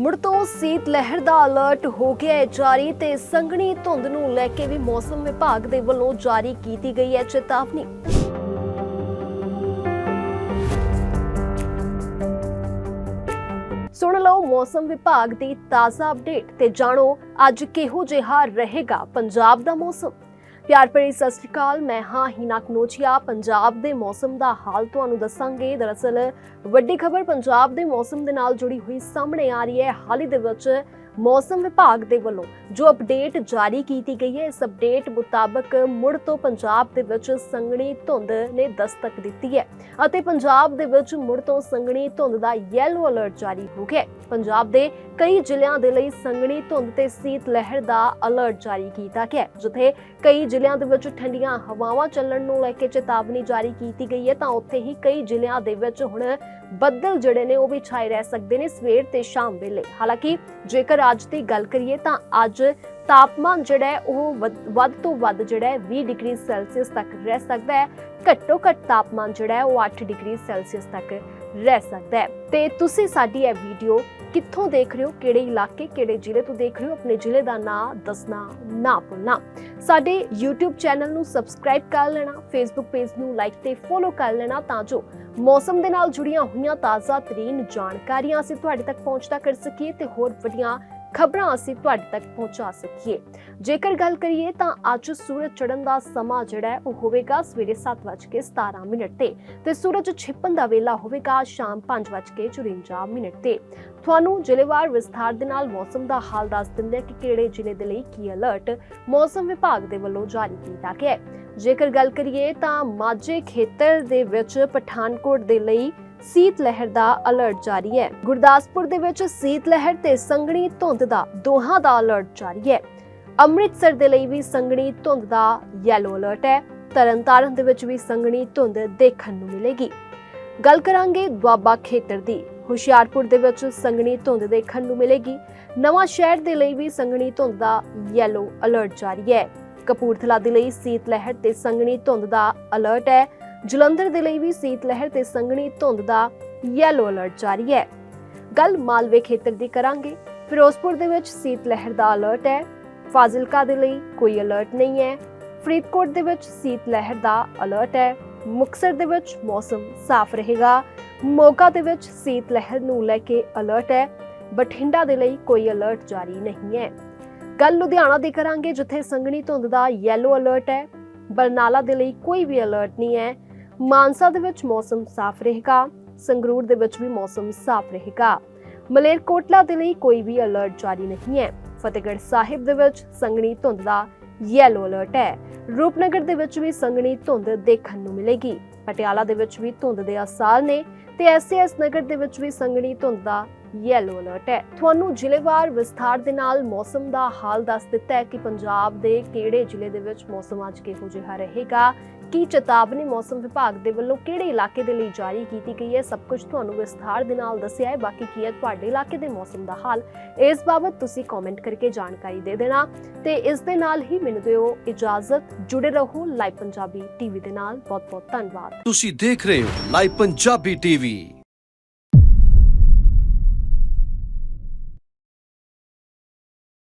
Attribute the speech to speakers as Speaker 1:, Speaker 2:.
Speaker 1: ਮੁੜ ਤੋਂ ਸੀਤ ਲਹਿਰ ਦਾ ਅਲਰਟ ਹੋ ਗਿਆ ਹੈ। ਜਾਰੀ ਤੇ ਸੰਘਣੀ ਧੁੰਦ ਨੂੰ ਲੈ ਕੇ ਵੀ ਮੌਸਮ ਵਿਭਾਗ ਦੇ ਵੱਲੋਂ ਜਾਰੀ ਕੀਤੀ ਗਈ ਹੈ ਚੇਤਾਵਨੀ। ਸੁਣ ਲਓ, ਮੌਸਮ ਵਿਭਾਗ ਦੀ ਤਾਜ਼ਾ ਅਪਡੇਟ ਤੇ ਜਾਣੋ, ਅੱਜ ਕਿਹੋ ਜਿਹਾ ਰਹੇਗਾ ਪੰਜਾਬ ਦਾ ਮੌਸਮ। ਪਿਆਰ ਭਰੀ ਸਤਿ ਸ਼੍ਰੀ ਅਕਾਲ। ਮੈਂ ਹਾਂ ਹੀਨਾ ਕਨੋਚੀਆ ਪੰਜਾਬ ਦੇ ਮੌਸਮ ਦਾ ਹਾਲ ਤੁਹਾਨੂੰ ਦੱਸਾਂਗੇ। ਦਰਅਸਲ ਵੱਡੀ ਖਬਰ ਪੰਜਾਬ ਦੇ ਮੌਸਮ ਦੇ ਨਾਲ ਜੁੜੀ ਹੋਈ ਸਾਹਮਣੇ ਆ ਰਹੀ ਹੈ। ਹਾਲ ਹੀ ਦੇ ਵਿੱਚ ਮੌਸਮ ਵਿਭਾਗ ਦੇ ਵੱਲੋਂ ਜੋ ਅਪਡੇਟ ਜਾਰੀ ਕੀਤੀ ਗਈ ਹੈ, ਇਸ ਅਪਡੇਟ ਮੁਤਾਬਕ ਮੁੜ ਤੋਂ ਪੰਜਾਬ ਦੇ ਵਿੱਚ ਸੰਘਣੀ ਧੁੰਦ ਨੇ ਦਸਤਕ ਦਿੱਤੀ ਹੈ ਅਤੇ ਪੰਜਾਬ ਦੇ ਵਿੱਚ ਮੁੜ ਤੋਂ ਸੰਘਣੀ ਧੁੰਦ ਦਾ ਯੈਲੋ ਅਲਰਟ ਜਾਰੀ ਹੋ ਗਿਆ ਪੰਜਾਬ ਦੇ ਕਈ ਜ਼ਿਲ੍ਹਿਆਂ ਦੇ ਲਈ ਸੰਘਣੀ ਧੁੰਦ ਤੇ ਸੀਤ ਲਹਿਰ ਦਾ ਅਲਰਟ ਜਾਰੀ ਕੀਤਾ ਗਿਆ ਜਿੱਥੇ ਕਈ ਜ਼ਿਲ੍ਹਿਆਂ ਦੇ ਵਿੱਚ ਠੰਡੀਆਂ ਹਵਾਵਾਂ ਚੱਲਣ ਨੂੰ ਲੈ ਕੇ ਚੇਤਾਵਨੀ ਜਾਰੀ ਕੀਤੀ ਗਈ ਹੈ, ਤਾਂ ਉੱਥੇ ਹੀ ਕਈ ਜ਼ਿਲ੍ਹਿਆਂ ਦੇ ਵਿੱਚ ਹੁਣ ਬੱਦਲ ਜਿਹੜੇ ਨੇ ਉਹ ਵੀ ਛਾਏ ਰਹਿ ਸਕਦੇ ਨੇ ਸਵੇਰ ਤੇ ਸ਼ਾਮ ਵੇਲੇ। ਹਾਲਾਂਕਿ ਜੇਕਰ ਅੱਜ ਦੀ ਗੱਲ ਕਰੀਏ ਤਾਂ ਅੱਜ ਤਾਪਮਾਨ ਜਿਹੜਾ ਹੈ ਉਹ ਵੱਧ- ਵੱਧ ਤੋਂ ਵੱਧ ਜਿਹੜਾ ਹੈ 20 ਡਿਗਰੀ ਸੈਲਸੀਅਸ ਤੱਕ ਰਹਿ ਸਕਦਾ ਹੈ। ਘੱਟੋ ਘੱਟ ਤਾਪਮਾਨ ਜਿਹੜਾ ਹੈ ਉਹ 8 ਡਿਗਰੀ ਸੈਲਸੀਅਸ ਤੱਕ ਰਹਿ ਸਕਦਾ ਹੈ। ਤੇ ਤੁਸੀਂ ਸਾਡੀ ਇਹ ਵੀਡੀਓ ਕਿੱਥੋਂ ਦੇਖ ਰਹੇ ਹੋ? ਕਿਹੜੇ ਇਲਾਕੇ, ਕਿਹੜੇ ਜ਼ਿਲ੍ਹੇ ਤੋਂ ਦੇਖ ਰਹੇ ਹੋ? ਆਪਣੇ ਜ਼ਿਲ੍ਹੇ ਦਾ ਨਾਮ ਦੱਸਣਾ ਨਾ ਭੁੱਲਣਾ। ਸਾਡੇ YouTube ਚੈਨਲ ਨੂੰ ਸਬਸਕ੍ਰਾਈਬ ਕਰ ਲੈਣਾ, Facebook ਪੇਜ ਨੂੰ ਲਾਈਕ ਤੇ ਫੋਲੋ ਕਰ ਲੈਣਾ ਤਾਂ ਜੋ ਮੌਸਮ ਦੇ ਨਾਲ ਜੁੜੀਆਂ ਹੋਈਆਂ ਤਾਜ਼ਾ ਤਰੀਨ ਜਾਣਕਾਰੀਆਂ ਅਸੀਂ ਤੁਹਾਡੇ ਤੱਕ ਪਹੁੰਚਦਾ ਕਰ ਸਕੀਏ ਤੇ ਹੋਰ ਵੱਡੀਆਂ ਖਬਰਾਂ ਅਸੀਂ ਤੁਹਾਡੇ ਤੱਕ ਪਹੁੰਚਾ ਸਕੀਏ। ਜੇਕਰ ਗੱਲ ਕਰੀਏ ਤਾਂ ਅੱਜ ਸੂਰਜ ਚੜ੍ਹਨ ਦਾ ਸਮਾਂ ਜਿਹੜਾ ਹੈ, ਉਹ ਹੋਵੇਗਾ ਸਵੇਰੇ 7:17 ਮਿੰਟ ਤੇ ਤੇ ਸੂਰਜ ਛਿਪਣ ਦਾ ਵੇਲਾ ਹੋਵੇਗਾ ਸ਼ਾਮ 5:54 ਮਿੰਟ ਤੇ। ਤੁਹਾਨੂੰ ਜ਼ਿਲ੍ਹੇਵਾਰ ਵਿਸਥਾਰ ਦੇ ਨਾਲ ਮੌਸਮ ਦਾ ਹਾਲ ਦੱਸ ਦਿੰਦੇ ਹਾਂ ਕਿ ਕਿਹੜੇ ਜ਼ਿਲ੍ਹੇ ਦੇ ਲਈ ਕੀ ਅਲਰਟ ਮੌਸਮ ਵਿਭਾਗ ਦੇ ਵੱਲੋਂ ਜਾਰੀ ਕੀਤਾ ਗਿਆ ਹੈ। ਜੇਕਰ ਗੱਲ ਕਰੀਏ ਤਾਂ ਮਾਝੇ ਖੇਤਰ ਦੇ ਵਿੱਚ ਪਠਾਨਕੋਟ ਦੇ ਲਈ ਸੀਤ ਲਹਿਰ ਦਾ ਅਲਰਟ ਜਾਰੀ ਹੈ। ਗੁਰਦਾਸਪੁਰ ਦੇ ਵਿੱਚ ਸੀਤ ਲਹਿਰ ਤੇ ਸੰਘਣੀ ਧੁੰਦ ਦਾ ਦੋਹਾਂ ਦਾ ਅਲਰਟ ਜਾਰੀ ਹੈ। ਅੰਮ੍ਰਿਤਸਰ ਦੇ ਲਈ ਵੀ ਸੰਘਣੀ ਧੁੰਦ ਦਾ ਯੈਲੋ ਅਲਰਟ ਹੈ। ਤਰਨਤਾਰਨ ਦੇ ਵਿੱਚ ਵੀ ਸੰਘਣੀ ਧੁੰਦ ਦੇਖਣ ਨੂੰ ਮਿਲੇਗੀ। ਗੱਲ ਕਰਾਂਗੇ ਦੁਆਬਾ ਖੇਤਰ ਦੀ। ਹੁਸ਼ਿਆਰਪੁਰ ਦੇ ਵਿੱਚ ਸੰਘਣੀ ਧੁੰਦ ਦੇਖਣ ਨੂੰ ਮਿਲੇਗੀ। ਨਵਾਂ ਸ਼ਹਿਰ ਦੇ ਲਈ ਵੀ ਸੰਘਣੀ ਧੁੰਦ ਦਾ ਯੈਲੋ ਅਲਰਟ ਜਾਰੀ ਹੈ। ਕਪੂਰਥਲਾ ਦੇ ਲਈ ਸੀਤ ਲਹਿਰ ਤੇ ਸੰਘਣੀ ਧੁੰਦ ਦਾ ਅਲਰਟ ਹੈ। ਜਲੰਧਰ ਦੇ ਲਈ ਵੀ ਸੀਤ ਲਹਿਰ ਤੇ ਸੰਘਣੀ ਧੁੰਦ ਦਾ ਯੈਲੋ ਅਲਰਟ ਜਾਰੀ ਹੈ। ਗੱਲ ਮਾਲਵੇ ਖੇਤਰ ਦੀ ਕਰਾਂਗੇ। ਫਿਰੋਜ਼ਪੁਰ ਦੇ ਵਿੱਚ ਸੀਤ ਲਹਿਰ ਦਾ ਅਲਰਟ ਹੈ। ਫਾਜ਼ਿਲਕਾ ਦੇ ਲਈ ਕੋਈ ਅਲਰਟ ਨਹੀਂ ਹੈ। ਫਰੀਦਕੋਟ ਦੇ ਵਿੱਚ ਸੀਤ ਲਹਿਰ ਦਾ ਅਲਰਟ ਹੈ। ਮੁਕਸਰ ਦੇ ਵਿੱਚ ਮੌਸਮ ਸਾਫ਼ ਰਹੇਗਾ। ਮੋਗਾ ਦੇ ਵਿੱਚ ਸੀਤ ਲਹਿਰ ਨੂੰ ਲੈ ਕੇ ਅਲਰਟ ਹੈ। ਬਠਿੰਡਾ ਦੇ ਲਈ ਕੋਈ ਅਲਰਟ ਜਾਰੀ ਨਹੀਂ ਹੈ। ਗੱਲ ਲੁਧਿਆਣਾ ਦੀ ਕਰਾਂਗੇ, ਜਿੱਥੇ ਸੰਘਣੀ ਧੁੰਦ ਦਾ ਯੈਲੋ ਅਲਰਟ ਹੈ। ਬਰਨਾਲਾ ਦੇ ਲਈ ਕੋਈ ਵੀ ਅਲਰਟ ਨਹੀਂ ਹੈ। ਮਾਨਸਾ ਦੇ ਵਿੱਚ ਮੌਸਮ ਸਾਫ਼ ਰਹੇਗਾ, ਸੰਗਰੂਰ ਦੇ ਵਿੱਚ ਵੀ ਮੌਸਮ ਸਾਫ਼ ਰਹੇਗਾ। ਮਲੇਰਕੋਟਲਾ ਦੇ ਲਈ ਕੋਈ ਵੀ ਅਲਰਟ ਜਾਰੀ ਨਹੀਂ ਹੈ। ਫਤਿਹਗੜ੍ਹ ਸਾਹਿਬ ਦੇ ਵਿੱਚ ਸੰਘਣੀ ਧੁੰਦ ਦਾ ਯੈਲੋ ਅਲਰਟ ਹੈ। ਰੂਪਨਗਰ ਦੇ ਵਿੱਚ ਵੀ ਸੰਘਣੀ ਧੁੰਦ ਦੇਖਣ ਨੂੰ ਮਿਲੇਗੀ। ਪਟਿਆਲਾ ਦੇ ਵਿੱਚ ਵੀ ਧੁੰਦ ਦੇ ਅਸਾਰ ਨੇ। ਤੇ ਐਸਐਸ ਨਗਰ ਦੇ ਵਿੱਚ ਵੀ ਸੰਘਣੀ ਧੁੰਦ ਦਾ ਯੈਲੋ ਅਲਰਟ ਹੈ। ਤੁਹਾਨੂੰ ਜ਼ਿਲ੍ਹੇਵਾਰ ਵਿਸਥਾਰ ਦੇ ਨਾਲ ਮੌਸਮ ਦਾ ਹਾਲ ਦੱਸ ਦਿੱਤਾ ਹੈ ਕਿ ਪੰਜਾਬ ਦੇ ਕਿਹੜੇ ਜ਼ਿਲ੍ਹੇ ਦੇ ਵਿੱਚ ਮੌਸਮ ਅੱਜ ਕਿਹੋ ਜਿਹਾ ਰਹੇਗਾ, ਕੀ ਚੇਤਾਵਨੀ ਮੌਸਮ ਵਿਭਾਗ ਦੇ ਵੱਲੋਂ ਕਿਹੜੇ ਇਲਾਕੇ ਦੇ ਲਈ ਜਾਰੀ ਕੀਤੀ ਗਈ ਹੈ, ਸਭ ਕੁਝ ਤੁਹਾਨੂੰ ਵਿਸਥਾਰ ਦੇ ਨਾਲ ਦੱਸਿਆ ਹੈ। ਬਾਕੀ ਕੀ ਹੈ ਤੁਹਾਡੇ ਇਲਾਕੇ ਦੇ ਮੌਸਮ ਦਾ ਹਾਲ, ਇਸ ਬਾਬਤ ਤੁਸੀਂ ਕਮੈਂਟ ਕਰਕੇ ਜਾਣਕਾਰੀ ਦੇ ਦੇਣਾ ਤੇ ਇਸ ਦੇ ਨਾਲ ਹੀ ਮੈਨੂੰ ਦਿਓ ਇਜਾਜ਼ਤ। ਜੁੜੇ ਰਹੋ ਲਾਈਵ ਪੰਜਾਬੀ ਟੀਵੀ ਦੇ ਨਾਲ। ਬਹੁਤ ਬਹੁਤ ਧੰਨਵਾਦ।
Speaker 2: ਤੁਸੀਂ ਦੇਖ ਰਹੇ ਹੋ ਲਾਈਵ ਪੰਜਾਬੀ ਟੀਵੀ Dwi